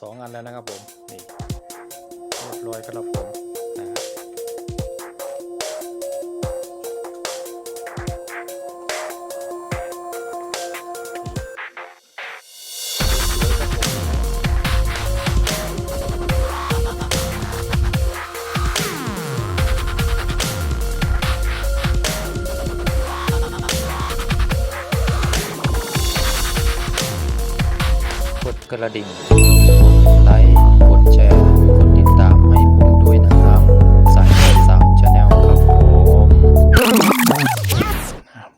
สองอันแล้วนะครับผม นี่เรียบร้อยครับผม ดกระดิ่งไลค์ กดแชร์ กดติดตามให้ผมด้วยนะครับ สายไฟสามชาแนลครับผม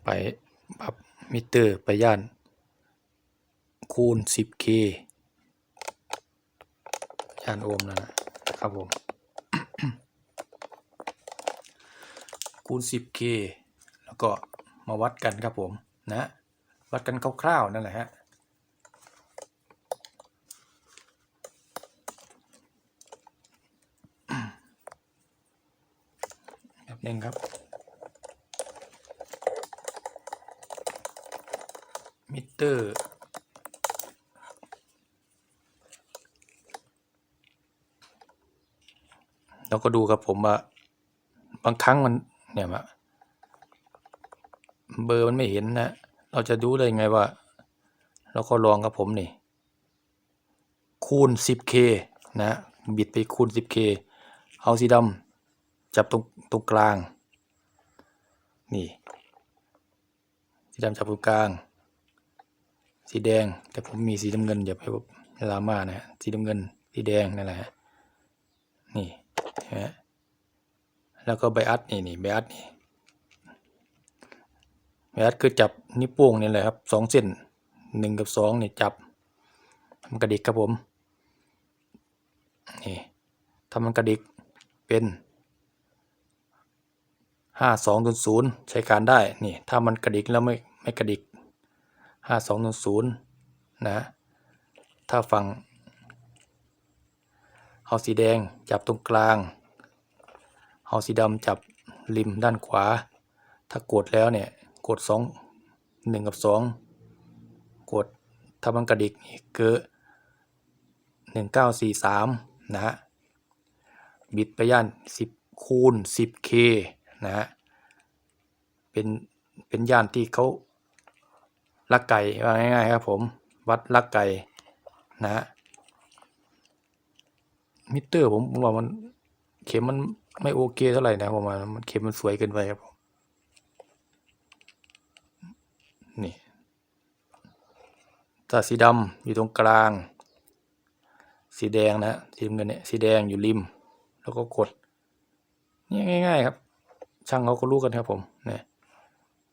ไปปรับมิเตอร์ไปย่าน คูณ 10k ย่านโอห์มแล้วนะครับผม คูณ 10k แล้วก็มาวัดกันครับผมนะ วัดกันคร่าวๆนั่นแหละฮะ แบบ นึงครับ มิเตอร์ เราก็ดูครับผมว่าบางครั้งมันเนี่ยมาเบอร์มันไม่เห็นนะ เราจะดูได้ไงว่า เราก็ลองครับผมนี่ คูณ 10k นะ บิดไปคูณ 10k เอาสีดำ จับตรงตรงกลาง นี่ สีดำจับตรงกลาง สีแดง แต่ผมมีสีน้ำเงินอย่าไปลามานะ สีน้ำเงิน สีแดงนั่นแหละฮะนี่เห็นไหแล้วก็ไบอัดนี่นี่ไบอัดนี่ไบอัดคือจับนิ้วโป้งนี่แหละครับสองเส้นหนึ่งกับสองนี่จับมันกระดิกครับผมนี่ถ้ามันกระดิกเป็น ห้าสองศูนย์ศูนย์ใช้การได้ นี่ ถ้ามันกระดิกแล้วไม่ไม่กระดิกห้าสองศูนย์ศูนย์นะ ถ้าฝั่งเอาสีแดงจับตรงกลางเอาสีดำจับริมด้านขวา ถ้ากดแล้วเนี่ยกดสองหนึ่งกับสองกดถ้ามันกระดิกนี่คือหนึ่งเก้าสี่สามนะฮะ บิดไปย่านสิบคูณสิบเค นะฮะเป็นเป็นย่านที่เขาลักไก่ว่าง่ายๆครับผมวัดลักไก่นะฮะมิเตอร์ผมผมว่ามันเข็มมันไม่โอเคเท่าไหร่นะผมว่ามันเข็มมันสวยเกินไปครับผมนี่ถ้าสีดำอยู่ตรงกลาง สีแดงนะสีเงินเนี่ยสีแดงอยู่ริม แล้วก็กดนี่ง่าย ๆ ครับ ช่างเขาก็รู้กันครับผมเนี่ย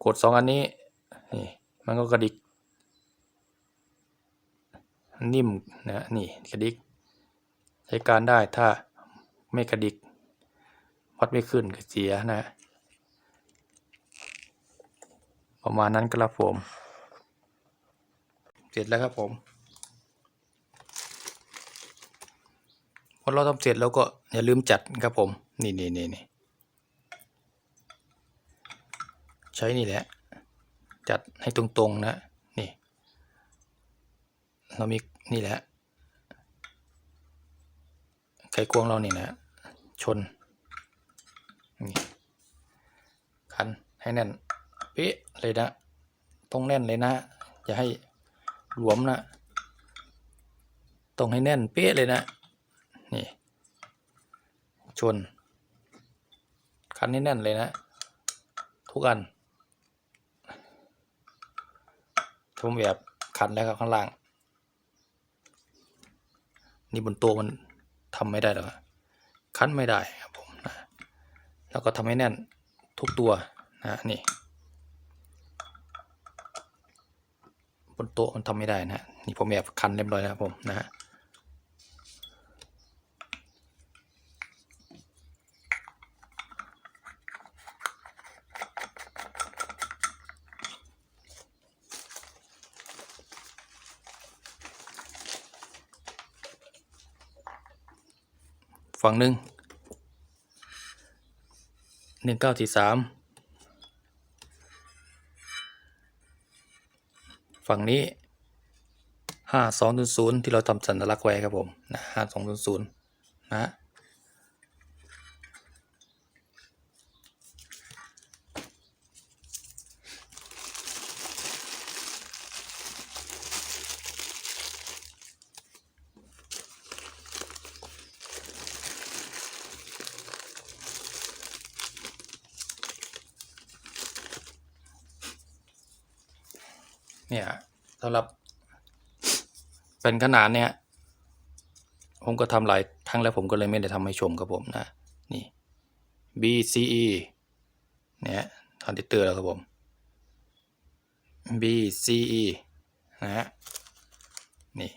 กดสองอันนี้นี่มันก็กระดิก นิ่มนะนี่กระดิก ใช้การได้ถ้าไม่กระดิกวัดไม่ขึ้นก็เสียนะ ประมาณนั้นครับผม เสร็จแล้วครับผมพอเราทำเสร็จแล้วก็อย่าลืมจัดครับผม นี่นี่นี่นี่ ใช้นี่แหละ จัดให้ตรงๆนะ นี่ เรามีนี่แหละ ไขควงเรานี่นะ ชน นี่ คันให้แน่นเป๊ะเลยนะ ต้องแน่นเลยนะ อย่าให้หลวมนะ ต้องให้แน่นเป๊ะเลยนะ นี่ ชน คันให้แน่นเลยนะ ทุกอัน ผมแบบคันแล้ครับข้างล่าง นี่บนตัวมันทำไม่ได้หรอกคันไม่ได้ครับผมนะแล้วก็ทำให้แน่นทุกตัวนะนี่ บนโต๊ะมันทำไม่ได้นะนี่ผมแบบคันเรียบร้อยแล้วครับผมนะฮะ ฝั่งหนึ่งหนึ่งเก้าสี่สามฝั่งนี้ห้าสองศูนย์ศูนย์ที่เราทำสัญลักษณ์ไว้ครับผมนะห้าสองศูนย์ศูนย์นะ เนี่ยสำหรับ เป็นขนาดเนี้ยผมก็ทำหลายครั้งแล้วผมก็เลยไม่ได้ทำให้ชมครับผมนะ นี่ BCE เนี่ยทรานซิสเตอร์แล้วครับผม BCE นะฮะนี่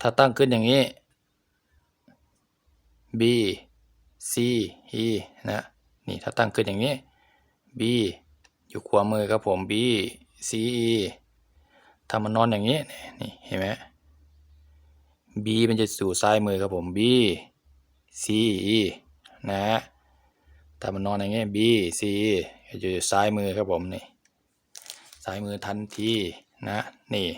ถ้าตั้งขึ้นอย่างนี้ B C E นะ นี่ ถ้าตั้งขึ้นอย่างนี้ B อยู่ขวามือครับผม B C E ถ้ามันนอนอย่างนี้นี่เห็นไหม B มันจะสู่ซ้ายมือครับผม B C E นะฮะถ้ามันนอนอย่างนี้ B C E จะอยู่ซ้ายมือครับผมนี่ซ้ายมือทันทีนะนี่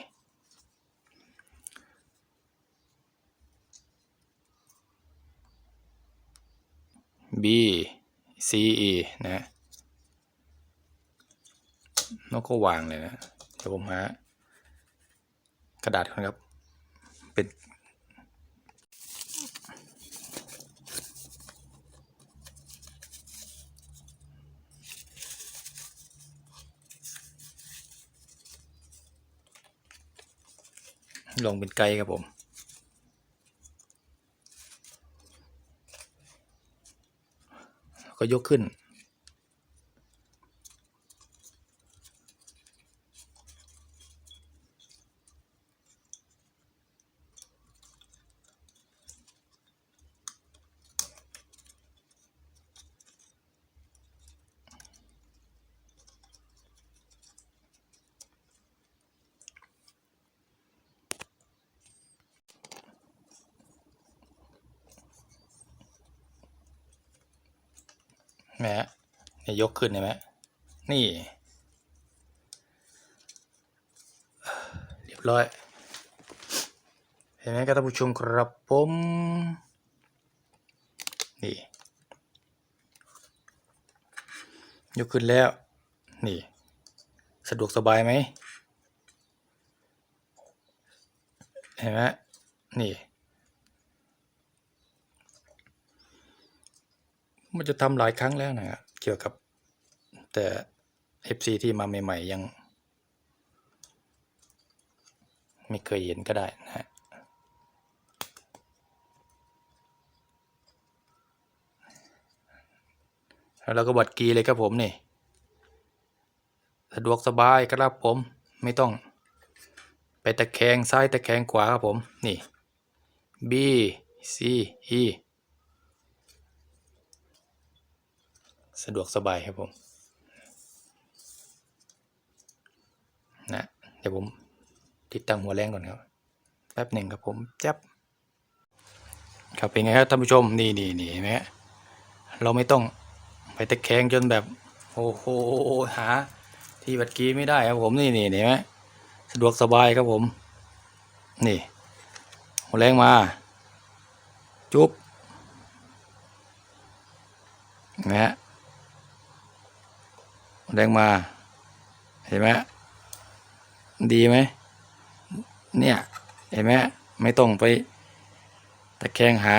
B C E นะ แล้วก็วางเลยนะ เดี๋ยวผมหากระดาษก่อนครับ เป็นลงเป็นไกด์ครับผมก็ยกขึ้น แหมเนี่ยยกขึ้นเห็นไหมนี่ เรียบร้อย เห็นไหมครับท่านผู้ชมครับผมนี่ ยกขึ้นแล้ว นี่ สะดวกสบายไหมเห็นไหมนี่ มันจะทำหลายครั้งแล้วนะครับเกี่ยวกับ แต่ FC ที่มาใหม่ ๆ ยัง ไม่เคยเห็นก็ได้นะฮะแล้วเราก็บัดกีเลยครับผมนี่สะดวกสบายครับผมไม่ต้อง ไปตะแคงซ้ายตะแคงขวาครับผม นี่ B C E สะดวกสบายครับผมนะเดี๋ยวผมติดตั้งหัวแรงก่อนครับ แป๊บหนึ่งครับผมจับครับเป็นไงครับท่านผู้ชมนี่นี่นี่เห็นไหมฮะเราไม่ต้องไปตะแคงจนแบบโอ้โหหา ที่บัดกี้ไม่ได้ครับผมนี่นี่เห็นไหมสะดวกสบายครับผม นี่หัวแรงมา จุ๊บนะฮะ แรงมา เห็นไหมดีไหมเนี่ย เห็นไหมไม่ต้องไปตะแคงหา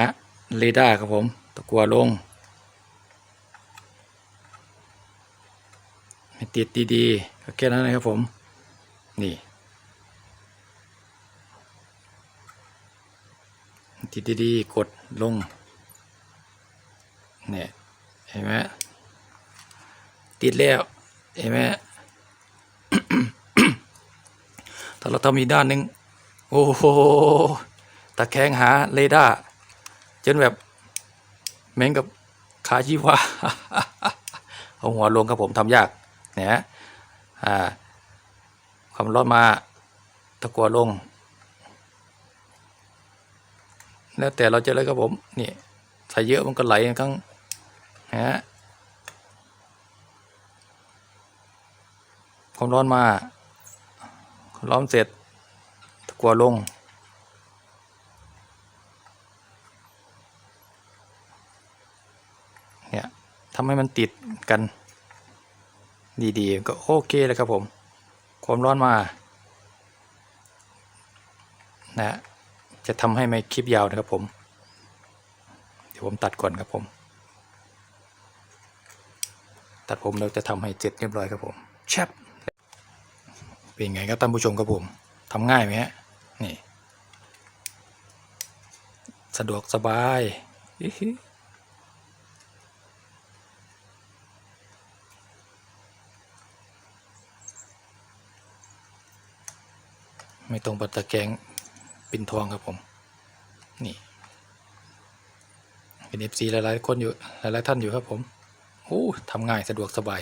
เรดาร์ครับผม ตะกัวลง ให้ติดดีๆก็แค่นั้นนะครับผม นี่ ติดดีๆ กดลง เนี่ย เห็นไหมติดแล้ว เห็นไหมถ้าเราทำอีกด้านหนึ่งโอ้โหตะแคงหาเรดาร์จนแบบแม่งกับขาชีวาเอาหัวลงครับผมทำยากเนี่ยฮะอ่าความร้อนมาตะกัวลง แล้วแต่เราจะเลยครับผมนี่ใส่เยอะมันก็ไหลครั้งนะฮะ ความร้อนมาล้อมเสร็จตะกัวลง เนี่ยทำให้มันติดกันดีๆ ก็โอเคเลยครับผม ความร้อนมานะจะทำให้ไม่คลิปยาวนะครับผม เดี๋ยวผมตัดก่อนครับผม ตัดผมเราจะทำให้เสร็จเรียบร้อยครับผมแชป เป็นไงครับท่านผู้ชมครับผมทำง่ายไหมฮะนี่ สะดวกสบายอิฮิไม่ตรงปัดตะแกงปินทองครับผม นี่ เป็นเอฟซีหลายๆคนอยู่ หลายๆท่านอยู่ครับผมโอ้ทำง่ายสะดวกสบาย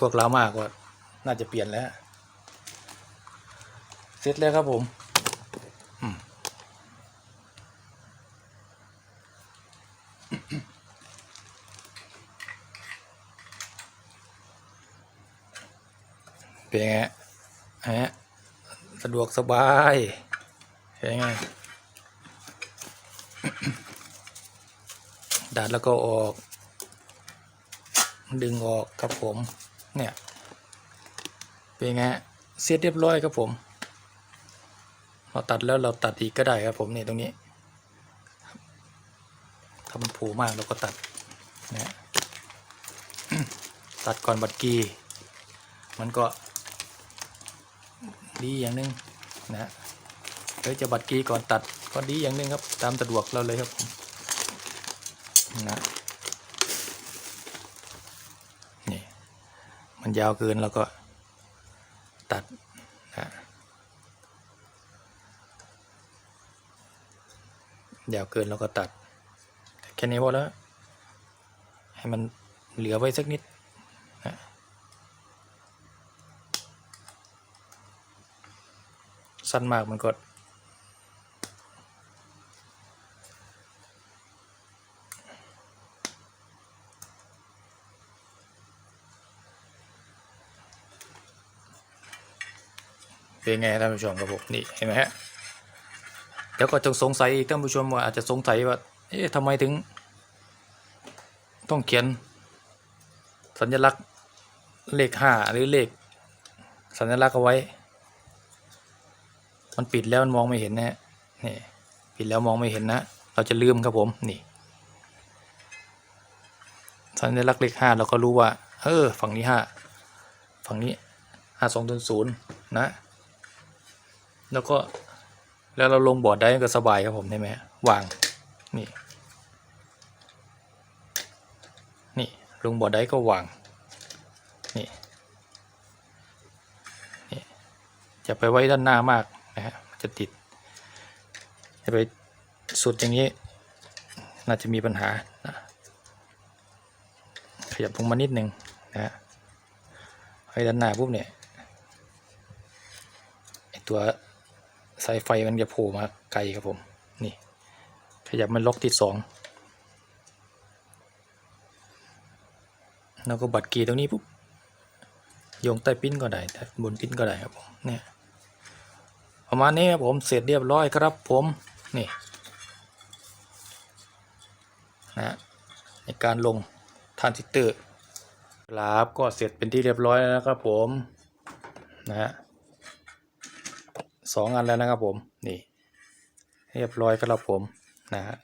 พวกเรามากว่า น่าจะเปลี่ยนแล้ว เสร็จแล้วครับผมอืมเป็นไงฮะสะดวกสบายเป็นไงดัดแล้วก็ออก ดึงออกครับผม เนี่ยเป็นไงเสร็จเรียบร้อยครับผม เราตัดแล้วเราตัดอีกก็ได้ครับผมนี่ตรงนี้ถ้ามันผูมากเราก็ตัดนะตัดก่อนบัดกี มันก็ดีอย่างหนึงนะเดี๋ยวจะบัดกีก่อนตัดก็ดีอย่างหนึงครับ ตามสะดวกเราเลยครับผมนะ มันยาวเกินแล้วก็ตัดนะยาวเกินแล้วก็ตัด แค่นี้พอแล้ว ให้มันเหลือไว้สักนิดนะสั้นมากมันก็ เป็นไงท่านผู้ชมครับผมนี่เห็นไหมฮะเดี๋ยวก็จะสงสัยอีกท่านผู้ชมว่าอาจจะสงสัยว่าเอ๊ะทำไมถึง ต้องเขียน สัญลักษณ์เลขห้าหรือเลข สัญลักษณ์เอาไว้ มันปิดแล้วมันมองไม่เห็นนะฮะนี่ปิดแล้วมองไม่เห็นนะ เราจะลืมครับผมนี่ สัญลักษณ์เลขห้าเราก็รู้ว่าเออฝั่งนี้ห้าฝั่งนี้ห้าสองศูนย์นะ แล้วก็แล้วเราลงบอร์ดได้ก็สบายครับผมใช่ไหมวางนี่นี่ลงบอร์ดได้ก็วางนี่นี่จะไปไว้ด้านหน้ามากนะฮะจะติดจะไปสุดอย่างนี้ น่าจะมีปัญหานะขยับลงมานิดนึงนะฮะไว้ด้านหน้าปุ๊บเนี่ยไอตัวายไฟมันจะโผล่มาไกลครับผม นี่ ขยับมันล็อกที่สองแล้วก็บัตรกีตรงนี้ปุ๊บโยงใต้ปิ้นก็ได้บนปิ้นก็ได้ครับผมเนี่ยประมาณนี้ครับผมเสร็จเรียบร้อยครับผมนี่นะในการลงทรานซิสเตอร์ครับก็เสร็จเป็นที่เรียบร้อยแล้วนะครับผมนะฮะ สองอันแล้วนะครับผมนี่เรียบร้อยครับผมนะฮะ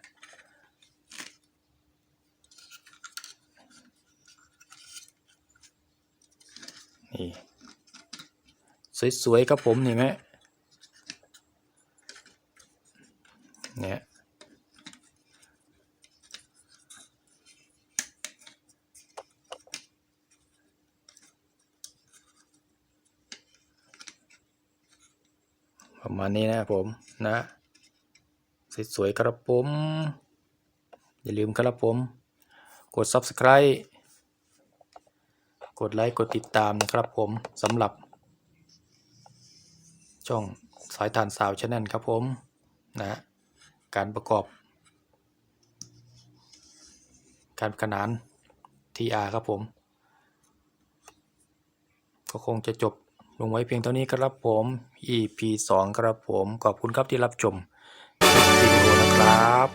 นี่สวยๆครับผมนี่ไหมเนี่ยประมาณ นี้นะครับผมนะสวยๆครับผม อย่าลืมครับผม กด subscribe กดไลค์กดติดตามนะครับผมสำหรับ ช่องสายทานสาวชแนลครับผมนะการประกอบ การขนาน TR ครับผม ก็คงจะจบ ลงไว้เพียงเท่านี้ครับผม EP 2 ครับผม ขอบคุณครับที่รับชมวิดีโอนะครับ